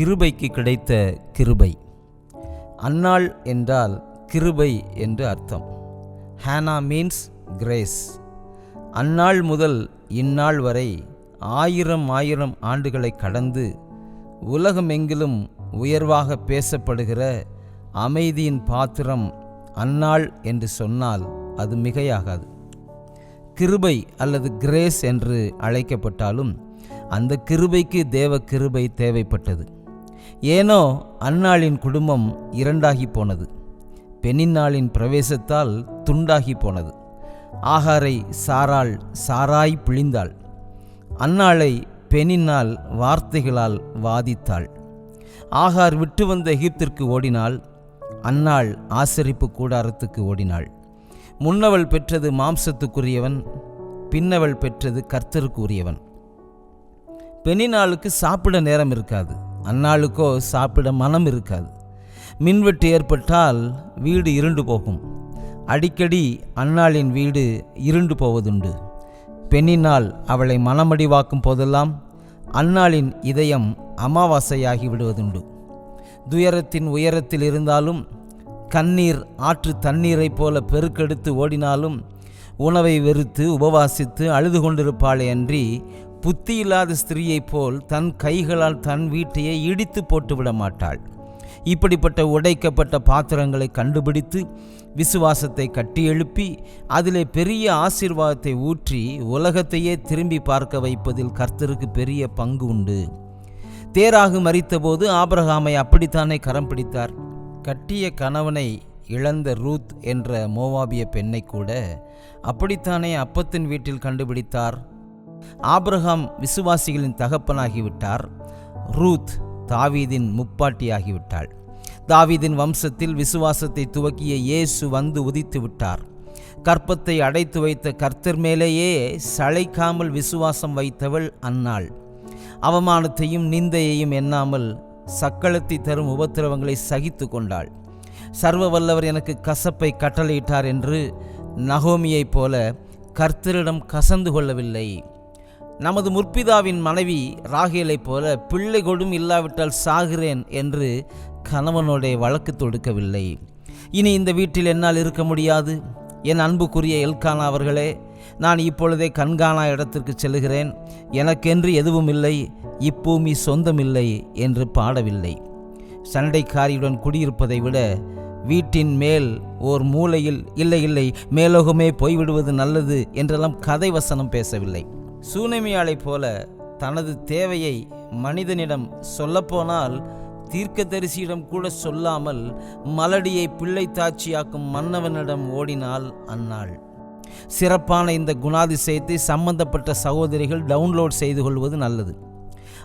கிருபைக்கு கிடைத்த கிருபை. அன்னாள் என்றால் கிருபை என்று அர்த்தம். Hannah means grace. அந்நாள் முதல் இந்நாள் வரை ஆயிரம் ஆயிரம் ஆண்டுகளை கடந்து உலகமெங்கிலும் உயர்வாக பேசப்படுகிற அமைதியின் பாத்திரம் அந்நாள் என்று சொன்னால் அது மிகையாகாது. கிருபை அல்லது கிரேஸ் என்று அழைக்கப்பட்டாலும் அந்த கிருபைக்கு தேவ கிருபை தேவைப்பட்டது. ஏனோ அன்னாளின் குடும்பம் இரண்டாகி போனது. பெண்ணின்னாளின் பிரவேசத்தால் துண்டாகி போனது. ஆகாரை சாராள் சாராய் பிழிந்தாள். அந்நாளை பெண்ணினால் வார்த்தைகளால் வாதித்தாள். ஆகார் விட்டு வந்த எகிப்திற்கு ஓடினாள். அன்னாள் ஆசரிப்பு கூடாரத்துக்கு ஓடினாள். முன்னவள் பெற்றது மாம்சத்துக்குரியவன் பின்னவள் பெற்றது கர்த்தருக்கு உரியவன் பெண்ணினாளுக்கு சாப்பிட நேரம் இருக்காது. அந்நாளுக்கோ சாப்பிட மனம் இருக்காது. மின்வெட்டு ஏற்பட்டால் வீடு இருண்டு போகும். அடிக்கடி அன்னாளின் வீடு இருண்டு போவதுண்டு. பெண்ணினால் அவளை மனமடிவாக்கும் போதெல்லாம் அன்னாளின் இதயம் அமாவாசையாகி விடுவதுண்டு. துயரத்தின் உயரத்தில் இருந்தாலும் கண்ணீர் ஆற்று தண்ணீரைப் போல பெருக்கெடுத்து ஓடினாலும் உணவை வெறுத்து உபவாசித்து அழுது கொண்டிருப்பாளே அன்றி புத்தி இல்லாத ஸ்திரீயைப் போல் தன் கைகளால் தன் வீட்டையே இடித்து போட்டுவிட மாட்டாள். இப்படிப்பட்ட உடைக்கப்பட்ட பாத்திரங்களை கண்டுபிடித்து விசுவாசத்தை கட்டி எழுப்பி அதிலே பெரிய ஆசீர்வாதத்தை ஊற்றி உலகத்தையே திரும்பி பார்க்க வைப்பதில் கர்த்தருக்கு பெரிய பங்கு உண்டு. தேராகு மறித்தபோது ஆபரகாமை அப்படித்தானே கரம் பிடித்தார். கட்டிய கணவனை இழந்த ரூத் என்ற மோவாபிய பெண்ணை கூட அப்படித்தானே அப்பத்தின் வீட்டில் கண்டுபிடித்தார். ஆபிரகாம் விசுவாசிகளின் தகப்பனாகிவிட்டார். ரூத் தாவீதின் முப்பாட்டியாகிவிட்டாள். தாவீதின் வம்சத்தில் விசுவாசத்தை துவக்கிய இயேசு வந்து உதித்து விட்டார் கற்பத்தை அடைத்து வைத்த கர்த்தர் மேலேயே சளைக்காமல் விசுவாசம் வைத்தவள் அன்னாள் அவமானத்தையும் நிந்தையையும் எண்ணாமல் சக்களத்தை தரும் உபத்திரவங்களை சகித்து கொண்டாள். சர்வ வல்லவர் எனக்கு கசப்பை கட்டளையிட்டார் என்று நகோமியைப் போல கர்த்தரிடம் கசந்து கொள்ளவில்லை. நமது முற்பிதாவின் மனைவி ராகேலைப் போல பிள்ளை கொடும் இல்லாவிட்டால் சாகிறேன் என்று கணவனுடைய வழக்கு தொடுக்கவில்லை. இனி இந்த வீட்டில் என்னால் இருக்க முடியாது. என் அன்புக்குரிய எல்கானா அவர்களே நான் இப்பொழுதே கண்காணா இடத்திற்கு செல்கிறேன் எனக்கென்று எதுவும் இல்லை இப்பூமி சொந்தமில்லை என்று பாடவில்லை. சண்டைக்காரியுடன் குடியிருப்பதை விட வீட்டின் மேல் ஓர் மூலையில் இல்லை இல்லை மேலோகமே போய்விடுவது நல்லது என்றெல்லாம் கதை வசனம் பேசவில்லை. சூனமியாளைப் போல தனது தேவையை மனிதனிடம் சொல்லப்போனால் தீர்க்கதரிசியிடம் கூட சொல்லாமல் மலடியை பிள்ளை தாட்சியாக்கும் மன்னவனிடம் ஓடினாள் அன்னாள் சிறப்பான இந்த குணாதிசயத்தை சம்பந்தப்பட்ட சகோதரிகள் டவுன்லோட் செய்து கொள்வது நல்லது.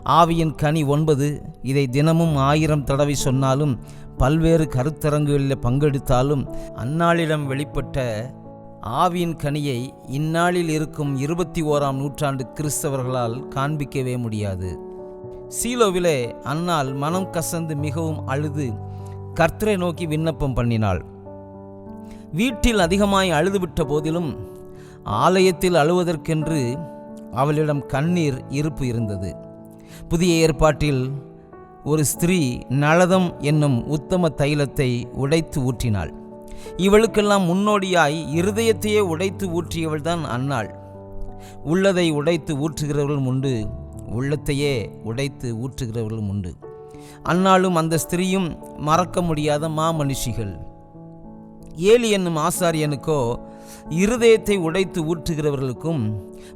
ஆவியின் கனி ஒன்பது இதை தினமும் ஆயிரம் தடவை சொன்னாலும் பல்வேறு கருத்தரங்குகளில் பங்கெடுத்தாலும் அந்நாளிடம் வெளிப்பட்ட ஆவியின் கனியை இந்நாளில் இருக்கும் இருபத்தி ஓராம் நூற்றாண்டு கிறிஸ்தவர்களால் காண்பிக்கவே முடியாது. சீலோவிலே அன்னால் மனம் கசந்து மிகவும் அழுது கர்த்தரை நோக்கி விண்ணப்பம் பண்ணினாள். வீட்டில் அதிகமாய் அழுதுவிட்ட போதிலும் ஆலயத்தில் அழுவதற்கென்று அவளிடம் கண்ணீர் இருப்பு இருந்தது. புதிய ஏற்பாட்டில் ஒரு ஸ்திரீ நளதம் என்னும் உத்தம தைலத்தை உடைத்து ஊற்றினாள். இவளுக்கெல்லாம் முன்னோடியாய் இருதயத்தையே உடைத்து ஊற்றியவள்தான் அன்னாள். உள்ளதை உடைத்து ஊற்றுகிறவர்களும் உண்டு உள்ளத்தையே உடைத்து ஊற்றுகிறவர்களும் உண்டு. அன்னாலும் அந்த ஸ்திரீயும் மறக்க முடியாத மாமனுஷிகள். ஏலி என்னும் ஆசாரியனுக்கோ இருதயத்தை உடைத்து ஊற்றுகிறவர்களுக்கும்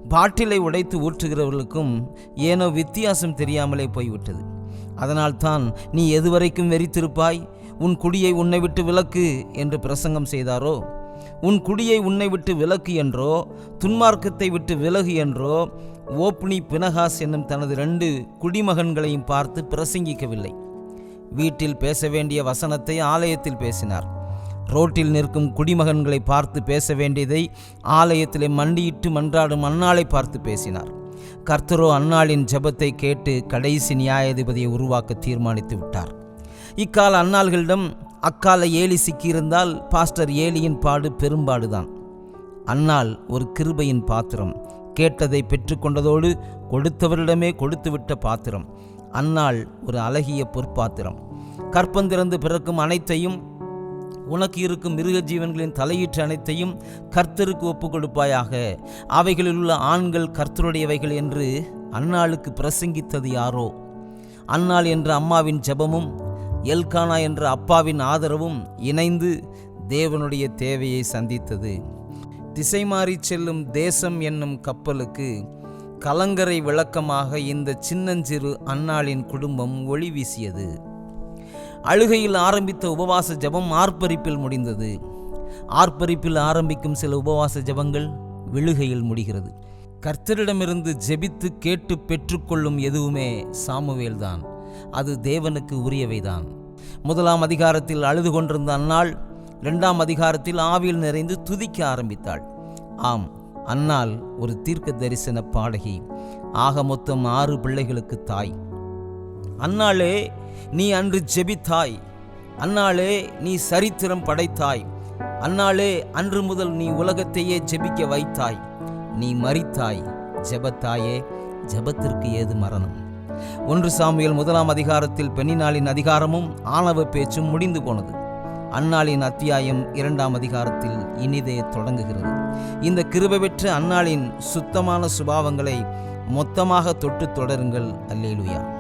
பாட்டிலை உடைத்து ஊற்றுகிறவர்களுக்கும் ஏனோ வித்தியாசம் தெரியாமலே போய்விட்டது. அதனால்தான் நீ எதுவரைக்கும் வெறித்திருப்பாய்? உன் குடியை உன்னை விட்டு விலக்கு என்று பிரசங்கம் செய்தாரோ? உன் குடியை உன்னை விட்டு விலக்கு என்றோ? துன்மார்க்கத்தை விட்டு விலகு என்றோ? ஓப்னி பினகாஸ் என்னும் தனது ரெண்டு குடிமகன்களையும் பார்த்து பிரசங்கிக்கவில்லை. வீட்டில் பேச வேண்டிய வசனத்தை ஆலயத்தில் பேசினார். ரோட்டில் நிற்கும் குடிமகன்களை பார்த்து பேச வேண்டியதை ஆலயத்திலே மண்டியிட்டு மன்றாடும் அன்னாளை பார்த்து பேசினார். கர்த்தரோ அன்னாளின் ஜபத்தை கேட்டு கடைசி நியாயாதிபதியை உருவாக்க தீர்மானித்து விட்டார். இக்கால அன்னாள்களிடம் அக்கால ஏலி சிக்கியிருந்தால் பாஸ்டர் ஏலியின் பாடு பெரும்பாடுதான். அன்னாள் ஒரு கிருபையின் பாத்திரம். கேட்டதை பெற்றுக்கொண்டதோடு கொடுத்தவரிடமே கொடுத்துவிட்ட பாத்திரம். அன்னாள் ஒரு அழகிய பொற்பாத்திரம். கற்பந்திறந்து பிறக்கும் அனைத்தையும் உனக்கு இருக்கும் மிருக ஜீவன்களின் தலையீற்று அனைத்தையும் கர்த்தருக்கு ஒப்பு கொடுப்பாயாக. அவைகளில் உள்ள ஆண்கள் கர்த்தருடையவைகள் என்று அன்னாளுக்கு பிரசங்கித்தது யாரோ? அன்னாள் என்ற அம்மாவின் ஜெபமும் எல்கானா என்ற அப்பாவின் ஆதரவும் இணைந்து தேவனுடைய தேவையை சந்தித்தது. திசை மாறி செல்லும் தேசம் என்னும் கப்பலுக்கு கலங்கரை விளக்கமாக இந்த சின்னஞ்சிறு அன்னாளின் குடும்பம் ஒளி வீசியது. அழுகையில் ஆரம்பித்த உபவாச ஜெபம் ஆர்ப்பரிப்பில் முடிந்தது. ஆர்ப்பரிப்பில் ஆரம்பிக்கும் சில உபவாச ஜெபங்கள் விழுகையில் முடிகிறது. கர்த்தரிடமிருந்து ஜெபித்து கேட்டு பெற்றுக்கொள்ளும் எதுவுமே சாமுவேல்தான். அது தேவனுக்கு உரியவைதான். முதலாம் அதிகாரத்தில் அழுது கொண்டிருந்த அன்னாள் இரண்டாம் அதிகாரத்தில் ஆவியில் நிறைந்து துதிக்க ஆரம்பித்தாள். ஆம் அன்னாள் ஒரு தீர்க்க தரிசன பாடகி. ஆக மொத்தம் ஆறு பிள்ளைகளுக்கு தாய். அன்னாளே நீ அன்று ஜெபித்தாய். அன்னாளே நீ சரித்திரம் படைத்தாய். அன்னாளே அன்று முதல் நீ உலகத்தையே ஜெபிக்க வைத்தாய். நீ மறித்தாய் ஜெபத்தாயே ஜெபத்திற்கு ஏது மரணம்? ஒன்று சாமியல் முதலாம் அதிகாரத்தில் பெண்ணினாளின் அதிகாரமும் ஆணவ பேச்சும் முடிந்து போனது. அன்னாளின் அத்தியாயம் இரண்டாம் அதிகாரத்தில் இனிதே தொடங்குகிறது. இந்த கிருபை பெற்ற அன்னாளின் சுத்தமான சுபாவங்களை மொத்தமாக தொட்டு தொடருங்கள். அல்லேலுயா.